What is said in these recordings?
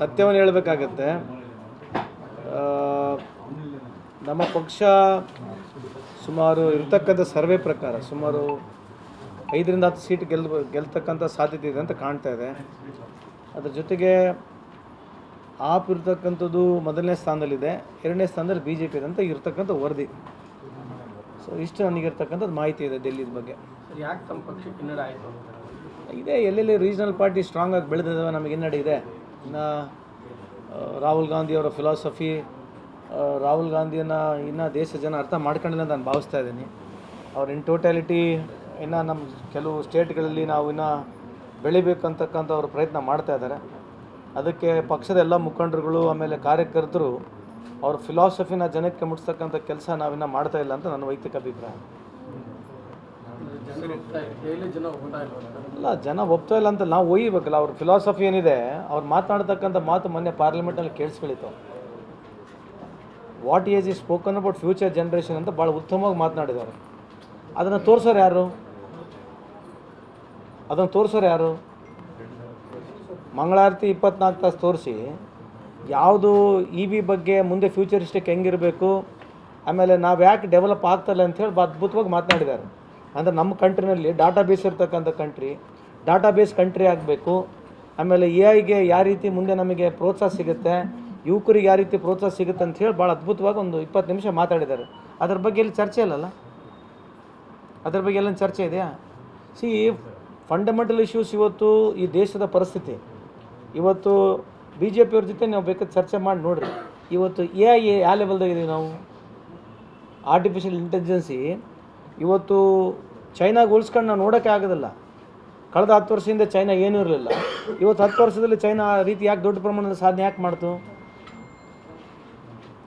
ಸತ್ಯವನ್ನು ಹೇಳಬೇಕಾಗತ್ತೆ. ನಮ್ಮ ಪಕ್ಷ ಸುಮಾರು ಇರ್ತಕ್ಕಂಥ ಸರ್ವೆ ಪ್ರಕಾರ ಸುಮಾರು ಐದರಿಂದ ಹತ್ತು ಸೀಟ್ ಗೆಲ್ ಗೆಲ್ತಕ್ಕಂಥ ಸಾಧ್ಯತೆ ಇದೆ ಅಂತ ಕಾಣ್ತಾ ಇದೆ. ಅದ್ರ ಜೊತೆಗೆ ಆಪ್ ಇರ್ತಕ್ಕಂಥದ್ದು ಮೊದಲನೇ ಸ್ಥಾನದಲ್ಲಿದೆ ಎರಡನೇ ಸ್ಥಾನದಲ್ಲಿ ಬಿ ಜೆ ಪಿ ಇದೆ ಅಂತ ಇರ್ತಕ್ಕಂಥ ವರದಿ. ಸೊ ಇಷ್ಟು ನನಗಿರ್ತಕ್ಕಂಥದ್ದು ಮಾಹಿತಿ ಇದೆ ಡೆಲ್ಲಿದ ಬಗ್ಗೆ. ಯಾಕೆ ತಮ್ಮ ಪಕ್ಷ ಹಿನ್ನಡೆ ಆಯಿತು? ಇದೆ ಎಲ್ಲೆಲ್ಲಿ ರೀಜನಲ್ ಪಾರ್ಟಿ ಸ್ಟ್ರಾಂಗ್ ಆಗಿ ಬೆಳೆದಿದ್ದಾವೆ ನಮಗೆ ಹಿನ್ನಡೆ ಇದೆ. ಇನ್ನು ರಾಹುಲ್ ಗಾಂಧಿ ಅವರ ಫಿಲಾಸಫಿ ರಾಹುಲ್ ಗಾಂಧಿಯನ್ನು ಇನ್ನು ದೇಶ ಜನ ಅರ್ಥ ಮಾಡ್ಕೊಂಡಿಲ್ಲ ನಾನು ಭಾವಿಸ್ತಾ ಇದ್ದೀನಿ. ಅವ್ರ ಇನ್ ಟೋಟ್ಯಾಲಿಟಿ ಇನ್ನು ನಮ್ಮ ಕೆಲವು ಸ್ಟೇಟ್ಗಳಲ್ಲಿ ನಾವು ಇನ್ನು ಬೆಳಿಬೇಕಂತಕ್ಕಂಥ ಅವ್ರ ಪ್ರಯತ್ನ ಮಾಡ್ತಾ ಇದ್ದಾರೆ. ಅದಕ್ಕೆ ಪಕ್ಷದ ಎಲ್ಲ ಮುಖಂಡರುಗಳು, ಆಮೇಲೆ ಕಾರ್ಯಕರ್ತರು ಅವ್ರ ಫಿಲಾಸಫಿನ ಜನಕ್ಕೆ ಮುಟ್ಸ್ತಕ್ಕಂಥ ಕೆಲಸ ನಾವಿನ್ನು ಮಾಡ್ತಾ ಇಲ್ಲ ಅಂತ ನನ್ನ ವೈಯಕ್ತಿಕ ಅಭಿಪ್ರಾಯ ಜನರು ಹೋಗ್ತಾ ಇದೆ ಡೈಲಿ ಜನ ಹೋಗ್ತಾ ಇಲ್ಲ ಅಲ್ಲ, ಜನ ಒಪ್ತಾ ಇಲ್ಲ ಅಂತ ನಾವು ಒಯ್ಯಬೇಕಲ್ಲ ಅವ್ರ ಫಿಲಾಸಫಿ ಏನಿದೆ, ಅವ್ರು ಮಾತನಾಡ್ತಕ್ಕಂಥ ಮಾತು ಮೊನ್ನೆ ಪಾರ್ಲಿಮೆಂಟಲ್ಲಿ ಕೇಳಿಸ್ಕೊಳಿತು. What is he spoken about future generation ಅಂತ ಭಾಳ ಉತ್ತಮವಾಗಿ ಮಾತನಾಡಿದ್ದಾರೆ ಅದನ್ನು ತೋರಿಸೋರು ಯಾರು? ಅದನ್ನು ತೋರಿಸೋರು ಯಾರು? ಮಂಗಳಾರತಿ ಇಪ್ಪತ್ನಾಲ್ಕು ತಾಸು ತೋರಿಸಿ, ಯಾವುದು ಇ ವಿ ಬಗ್ಗೆ ಮುಂದೆ ಫ್ಯೂಚರಿಸ್ಟಿಕ್ ಹೆಂಗಿರಬೇಕು, ಆಮೇಲೆ ನಾವು ಯಾಕೆ ಡೆವಲಪ್ ಆಗ್ತಲ್ಲ ಹೇಳಿ ಅದ್ಭುತವಾಗಿ ಮಾತನಾಡಿದ್ದಾರೆ. ಅಂದರೆ ನಮ್ಮ ಕಂಟ್ರಿನಲ್ಲಿ ಡಾಟಾ ಬೇಸ್ ಇರ್ತಕ್ಕಂಥ ಕಂಟ್ರಿ ಡಾಟಾ ಬೇಸ್ ಕಂಟ್ರಿ ಆಗಬೇಕು. ಆಮೇಲೆ ಎ ಐಗೆ ಯಾವ ರೀತಿ ಮುಂದೆ ನಮಗೆ ಪ್ರೋತ್ಸಾಹ ಸಿಗುತ್ತೆ, ಯುವಕರಿಗೆ ಯಾವ ರೀತಿ ಪ್ರೋತ್ಸಾಹ ಸಿಗುತ್ತೆ ಅಂತ ಹೇಳಿ ಭಾಳ ಅದ್ಭುತವಾಗಿ ಒಂದು ಇಪ್ಪತ್ತು ನಿಮಿಷ ಮಾತಾಡಿದ್ದಾರೆ. ಅದ್ರ ಬಗ್ಗೆ ಎಲ್ಲಿ ಚರ್ಚೆ ಇಲ್ಲಲ್ಲ ಅದ್ರ ಬಗ್ಗೆ ಎಲ್ಲ ಚರ್ಚೆ ಇದೆಯಾ? ಸಿ ಫಂಡಮೆಂಟಲ್ ಇಶ್ಯೂಸ್ ಇವತ್ತು ಈ ದೇಶದ ಪರಿಸ್ಥಿತಿ. ಇವತ್ತು ಬಿ ಜೆ ಪಿಯವ್ರ ಜೊತೆ ನಾವು ಬೇಕಾದ ಚರ್ಚೆ ಮಾಡಿ ನೋಡಿರಿ. ಇವತ್ತು ಎ ಐ ಯಾವ ಲೆವೆಲ್ದಾಗಿದ್ದೀವಿ ನಾವು. ಆರ್ಟಿಫಿಷಿಯಲ್ ಇಂಟೆಲಿಜೆನ್ಸಿ ಇವತ್ತು ಚೈನಾಗ ಉಳಿಸ್ಕೊಂಡು ನಾವು ನೋಡೋಕ್ಕೆ ಆಗೋದಿಲ್ಲ. ಕಳೆದ ಹತ್ತು ವರ್ಷದಿಂದ ಚೈನಾ ಏನೂ ಇರಲಿಲ್ಲ. ಇವತ್ತು ಹತ್ತು ವರ್ಷದಲ್ಲಿ ಚೈನಾ ಆ ರೀತಿ ಯಾಕೆ ದೊಡ್ಡ ಪ್ರಮಾಣದ ಸಾಧನೆ ಯಾಕೆ ಮಾಡ್ತು?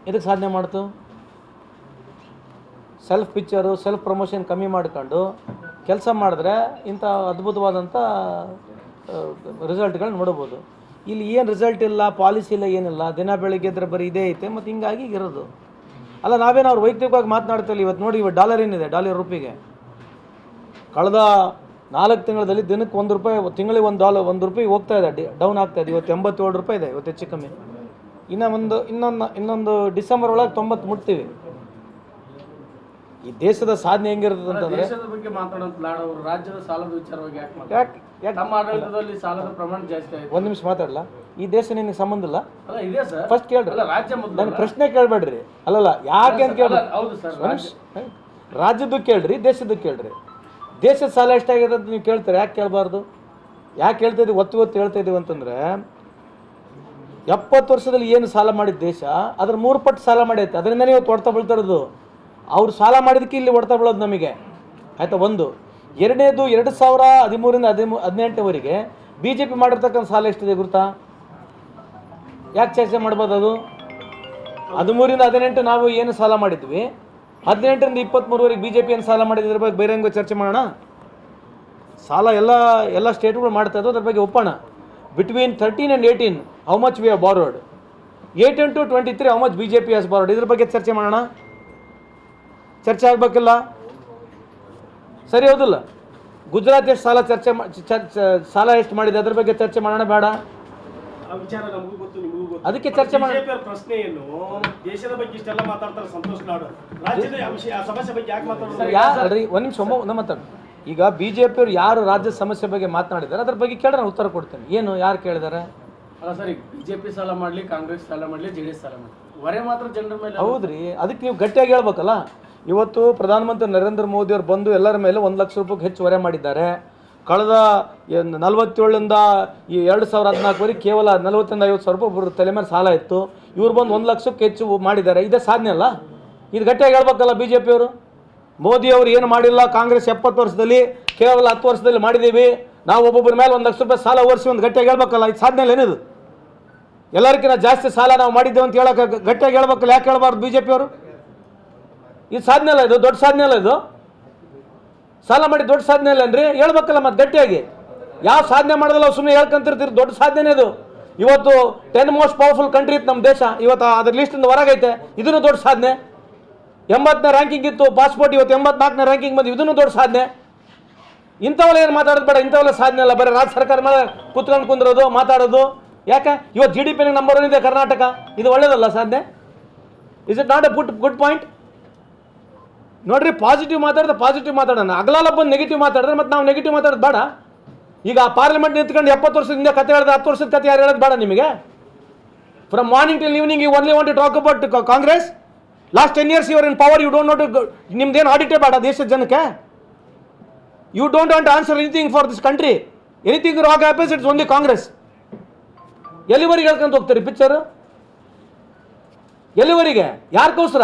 ಇದಕ್ಕೆ ಸಾಧನೆ ಮಾಡ್ತು? ಸೆಲ್ಫ್ ಪಿಕ್ಚರು ಸೆಲ್ಫ್ ಪ್ರಮೋಷನ್ ಕಮ್ಮಿ ಮಾಡ್ಕೊಂಡು ಕೆಲಸ ಮಾಡಿದ್ರೆ ಇಂಥ ಅದ್ಭುತವಾದಂಥ ರಿಸಲ್ಟ್ಗಳನ್ನ ನೋಡ್ಬೋದು. ಇಲ್ಲಿ ಏನು ರಿಸಲ್ಟ್ ಇಲ್ಲ ಪಾಲಿಸಿ ಇಲ್ಲ, ಏನಿಲ್ಲ, ದಿನ ಬೆಳಗ್ಗೆ ಇದ್ರೆ ಬರೀ ಇದೇ ಐತೆ, ಮತ್ತು ಹಿಂಗಾಗಿ ಇರೋದು. ಅಲ್ಲ ನಾವೇನು ಅವ್ರು ವೈಯಕ್ತಿಕವಾಗಿ ಮಾತನಾಡ್ತಿಲ್ಲ ಇವತ್ತು ನೋಡಿ ಇವತ್ತು ಡಾಲರ್ ಏನಿದೆ? ಡಾಲರ್ ರೂಪಿಗೆ. ಕಳೆದ ನಾಲ್ಕು ತಿಂಗಳಲ್ಲಿ ದಿನಕ್ಕೆ ಒಂದು ರೂಪಾಯಿ ತಿಂಗಳಿಗೆ ಒಂದು ಡಾಲರ್ ಒಂದು ರೂಪಾಯಿ ಹೋಗ್ತಾ ಇದೆ. ಡಿ ಡೌನ್ ಆಗ್ತಾ ಇದೆ. ಇವತ್ತು ಎಂಬತ್ತೇಳು ರೂಪಾಯಿ ಇದೆ ಇವತ್ತು ಹೆಚ್ಚು ಕಮ್ಮಿ. ಇನ್ನೂ ಒಂದು ಇನ್ನೊಂದು ಇನ್ನೊಂದು ಡಿಸೆಂಬರ್ ಒಳಗೆ ತೊಂಬತ್ತು ಮುಟ್ತೀವಿ. ಈ ದೇಶದ ಸಾಧನೆ ಹೆಂಗಿರ್ತದೆ ಅಂತಂದ್ರೆ ಬಗ್ಗೆ ರಾಜ್ಯದ ಸಾಲದ ವಿಚಾರವಾಗಿ ಯಾಕೆ ಆಡಳಿತದಲ್ಲಿ ಸಾಲದ ಪ್ರಮಾಣ ಜಾಸ್ತಿ ಒಂದು ನಿಮಿಷ ಮಾತಾಡಲ್ಲ ಈ ದೇಶ ನಿನಗೆ ಸಂಬಂಧ ಇಲ್ಲ? ಫಸ್ಟ್ ಕೇಳ್ರಿ. ನನ್ನ ಪ್ರಶ್ನೆ ಕೇಳಬೇಡ್ರಿ. ಅಲ್ಲಲ್ಲ ಯಾಕೆ ಅಂತ ಕೇಳಿ ಹೌದು ಸರ್ ಒಂದ್ ರಾಜ್ಯದ್ದು ಕೇಳ್ರಿ ದೇಶದ್ದು ಕೇಳ್ರಿ. ದೇಶದ ಸಾಲ ಎಷ್ಟಾಗಿದೆ ಅಂತ ನೀವು ಕೇಳ್ತಾರೆ? ಯಾಕೆ ಕೇಳಬಾರ್ದು? ಯಾಕೆ ಹೇಳ್ತಾ ಇದ್ದೀವಿ ಒತ್ತು ಒತ್ತು ಹೇಳ್ತಾ ಇದೀವಿ ಅಂತಂದ್ರೆ ಎಪ್ಪತ್ತು ವರ್ಷದಲ್ಲಿ ಏನು ಸಾಲ ಮಾಡಿದ ದೇಶ ಅದ್ರ ಮೂರು ಪಟ್ಟು ಸಾಲ ಮಾಡೈತೆ. ಅದರಿಂದ ಇವತ್ತು ಹೊಡ್ತಾ ಬೀಳ್ತಾ ಇರೋದು ಅವ್ರು ಸಾಲ ಮಾಡಿದಕ್ಕೆ ಇಲ್ಲಿ ಹೊಡ್ತಾ ಬೀಳೋದು ನಮಗೆ. ಆಯಿತಾ ಒಂದು. ಎರಡನೇದು ಎರಡು ಸಾವಿರ ಹದಿಮೂರಿಂದ ಹದಿಮೂ ಹದಿನೆಂಟವರೆಗೆ ಬಿ ಜೆ ಪಿ ಮಾಡಿರ್ತಕ್ಕಂಥ ಸಾಲ ಎಷ್ಟಿದೆ ಗುರುತಾ ಯಾಕೆ ಚರ್ಚೆ ಮಾಡ್ಬೋದು ಅದು? ಹದಿಮೂರಿಂದ ಹದಿನೆಂಟು ನಾವು ಏನು ಸಾಲ ಮಾಡಿದ್ವಿ? ಹದಿನೆಂಟರಿಂದ ಇಪ್ಪತ್ತ್ಮೂರುವರೆಗೆ ಬಿ ಜೆ ಪಿ ಏನು ಸಾಲ ಮಾಡಿದ್ರ ಬಗ್ಗೆ ಬಹಿರಂಗ ಚರ್ಚೆ ಮಾಡೋಣ? ಸಾಲ ಎಲ್ಲ ಎಲ್ಲ ಸ್ಟೇಟ್ಗಳು ಮಾಡ್ತಾ ಇದ್ದು ಅದ್ರ ಬಗ್ಗೆ ಒಪ್ಪೋಣ. Between thirteen and eighteen how much we are borrowed eighteen to twenty three how much B J P has borrowed ಇದ್ರ ಬಗ್ಗೆ ಚರ್ಚೆ ಮಾಡೋಣ. ಚರ್ಚೆ ಆಗಬೇಕಿಲ್ಲ? ಸರಿ, ಹೌದಿಲ್ಲ. ಗುಜರಾತ್ ಎಷ್ಟು ಸಾಲ ಚರ್ಚೆ ಸಾಲ ಎಷ್ಟು ಮಾಡಿದೆ? ಅದ್ರ ಬಗ್ಗೆ ಚರ್ಚೆ ಮಾಡೋಣ, ಬೇಡ. ವಿಚಾರ ನಮಗೂ ಗೊತ್ತು ನಿಮಗೂ ಗೊತ್ತು. ಅದಕ್ಕೆ ಚರ್ಚೆ ಮಾಡಿ ಬಿಜೆಪಿ ಪ್ರಶ್ನೆ ಏನು ದೇಶದ ಬಗ್ಗೆ ಇಷ್ಟೆಲ್ಲ ಮಾತಾಡ್ತಾರೆ ಸಂತೋಷ್ ನಾಡು ರಾಜ್ಯದ ಸಮಸ್ಯೆ ಬಗ್ಗೆ ಯಾಕೆ ಮಾತಾಡ್ತಾರೆ ಯಾರು ಒಂದು ನಿಮಿಷ ನಮ್ಮ ಒಂದು ಮಾತಾಡು. ಈಗ ಬಿ ಜೆ ಪಿಯವ್ರು ಯಾರು ರಾಜ್ಯ ಸಮಸ್ಯೆ ಬಗ್ಗೆ ಮಾತನಾಡಿದ್ದಾರೆ ಅದ್ರ ಬಗ್ಗೆ ಕೇಳಿದ್ರೆ ನಾನು ಉತ್ತರ ಕೊಡ್ತೇನೆ. ಏನು ಯಾರು ಕೇಳಿದಾರೆ? ಅಲ್ಲ ಸರ್ ಬಿಜೆಪಿ ಸಾಲ ಮಾಡ್ಲಿ ಕಾಂಗ್ರೆಸ್ ಸಾಲ ಮಾಡ್ಲಿ ಜೆ ಡಿ ಎಸ್ ಸಾಲ ಮಾಡ್ಲಿ. ಹೊರೆ ಮಾತ್ರ ಜನರ ಮೇಲೆ ಹೌದ್ರಿ ಅದಕ್ಕೆ ನೀವು ಗಟ್ಟಿಯಾಗಿ ಹೇಳ್ಬೇಕಲ್ಲ? ಇವತ್ತು ಪ್ರಧಾನಮಂತ್ರಿ ನರೇಂದ್ರ ಮೋದಿ ಅವರು ಬಂದು ಎಲ್ಲರ ಮೇಲೆ ಒಂದು ಲಕ್ಷ ರೂಪಾಯಿಗೆ ಹೆಚ್ಚು ಹೊರೆ ಮಾಡಿದ್ದಾರೆ. ಕಳೆದ ನಲವತ್ತೇಳರಿಂದ ಈ ಎರಡು ಸಾವಿರ ಹದಿನಾಲ್ಕುವರೆಗೆ ಕೇವಲ ನಲವತ್ತರಿಂದ ಐವತ್ತು ಸಾವಿರ ರೂಪಾಯಿ ತಲೆ ಮೇಲೆ ಸಾಲ ಇತ್ತು. ಇವ್ರು ಬಂದು ಒಂದು ಲಕ್ಷಕ್ಕೆ ಹೆಚ್ಚು ಮಾಡಿದ್ದಾರೆ. ಇದೇ ಸಾಧನೆ ಅಲ್ಲ? ಇದು ಗಟ್ಟಿಯಾಗಿ ಹೇಳ್ಬೇಕಲ್ಲ ಬಿ ಜೆ ಪಿಯವರು ಮೋದಿ ಅವರು ಏನು ಮಾಡಿಲ್ಲ? ಕಾಂಗ್ರೆಸ್ ಎಪ್ಪತ್ತು ವರ್ಷದಲ್ಲಿ, ಕೇವಲ ಹತ್ತು ವರ್ಷದಲ್ಲಿ ಮಾಡಿದ್ದೀವಿ. ನಾವು ಒಬ್ಬೊಬ್ಬರ ಮೇಲೆ ಒಂದು ಲಕ್ಷ ರೂಪಾಯಿ ಸಾಲ ಓರಿಸಿ ಒಂದು ಗಟ್ಟಿಯಾಗಿ ಹೇಳ್ಬೇಕಲ್ಲ? ಇದು ಸಾಧನೆ ಏನಿದು? ಎಲ್ಲರಿಗಿಂತ ಜಾಸ್ತಿ ಸಾಲ ನಾವು ಮಾಡಿದ್ದೇವೆ ಅಂತ ಹೇಳಕ್ಕೆ ಗ- ಗಟ್ಟಿಯಾಗಿ ಹೇಳ್ಬೇಕಲ್ಲ? ಯಾಕೆ ಹೇಳ್ಬಾರ್ದು ಬಿ ಜೆ ಪಿಯವರು ಇದು ಸಾಧನೆ ಅಲ್ಲ ಇದು? ದೊಡ್ಡ ಸಾಧನೆ ಅಲ್ಲ ಇದು? ಸಾಲ ಮಾಡಿ ದೊಡ್ಡ ಸಾಧನೆ ಅಲ್ಲನ್ರಿ ಹೇಳ್ಬೇಕಲ್ಲ ಮತ್ತೆ ಗಟ್ಟಿಯಾಗಿ. ಯಾವ ಸಾಧನೆ ಮಾಡೋದಲ್ಲ ಸುಮ್ಮನೆ ಹೇಳ್ಕೊಂತಿರ್ತೀರಿ? ದೊಡ್ಡ ಸಾಧನೆ ಅದು. ಇವತ್ತು ಟೆನ್ ಮೋಸ್ಟ್ ಪವರ್ಫುಲ್ ಕಂಟ್ರಿ ಇತ್ತು ನಮ್ಮ ದೇಶ. ಇವತ್ತು ಅದ್ರ ಲಿಸ್ಟಿಂದ ಹೊರಗೈತೆ ಇದನ್ನು ದೊಡ್ಡ ಸಾಧನೆ. ಎಂಬತ್ತನೇ ರ್ಯಾಂಕಿಂಗ್ ಇತ್ತು ಪಾಸ್ಪೋರ್ಟ್ ಇವತ್ತು ಎಂಬತ್ನಾಲ್ಕನೇ ರ್ಯಾಂಕಿಂಗ್ ಬಂದು ಇದನ್ನು ದೊಡ್ಡ ಸಾಧನೆ. ಇಂಥವೆಲ್ಲ ಏನು ಮಾತಾಡೋದು ಬೇಡ, ಇಂಥವೆಲ್ಲ ಸಾಧನೆ ಅಲ್ಲ. ಬರೀ ರಾಜ್ಯ ಸರ್ಕಾರ ಮೇಲೆ ಕುತ್ಕೊಂಡು ಕುಂದಿರೋದು, ಮಾತಾಡೋದು. ಯಾಕೆ? ಇವತ್ತು G D P number one ಇದೆ ಕರ್ನಾಟಕ. ಇದು ಒಳ್ಳೇದಲ್ಲ ಸಾಧನೆ? Is it not a good good point ನೋಡ್ರಿ ಪಾಸಿಟಿವ್ ಮಾತಾಡಿದ್ರೆ ಪಾಸಿಟಿವ್ ಮಾತಾಡೋಣ. ಅಗಲಾಲ ಬಂದು ನೆಗೆಟಿವ್ ಮಾತಾಡಿದ್ರೆ ಮತ್ತೆ ನಾವು ನೆಗೆಟಿವ್ ಮಾತಾಡೋದು ಬೇಡ. ಈಗ ಆ ಪಾರ್ಲಿಮೆಂಟ್ ನಿಂತ್ಕೊಂಡು ಎಪ್ಪತ್ತು ವರ್ಷದಿಂದ ಕತೆ ಹೇಳಿದ್ರೆ ಹತ್ತು ವರ್ಷದ ಕತೆ ಯಾರು ಹೇಳೋದು ಬೇಡ ನಿಮಗೆ? From morning till evening you only want to talk about Congress last ten years your in power you don't note ನಿಮ್ದೇನು ಆಡಿಟೇ ಬೇಡ ದೇಶದ ಜನಕ್ಕೆ? You don't want answer anything for this country anything wrong happens it's only Congress ಎಲ್ಲಿವರೆಗೆ ಹೇಳ್ಕೊಂತ ಹೋಗ್ತೀರಿ picture ಎಲ್ಲಿವರೆಗೆ? ಯಾರಿಗೋಸ್ಕರ?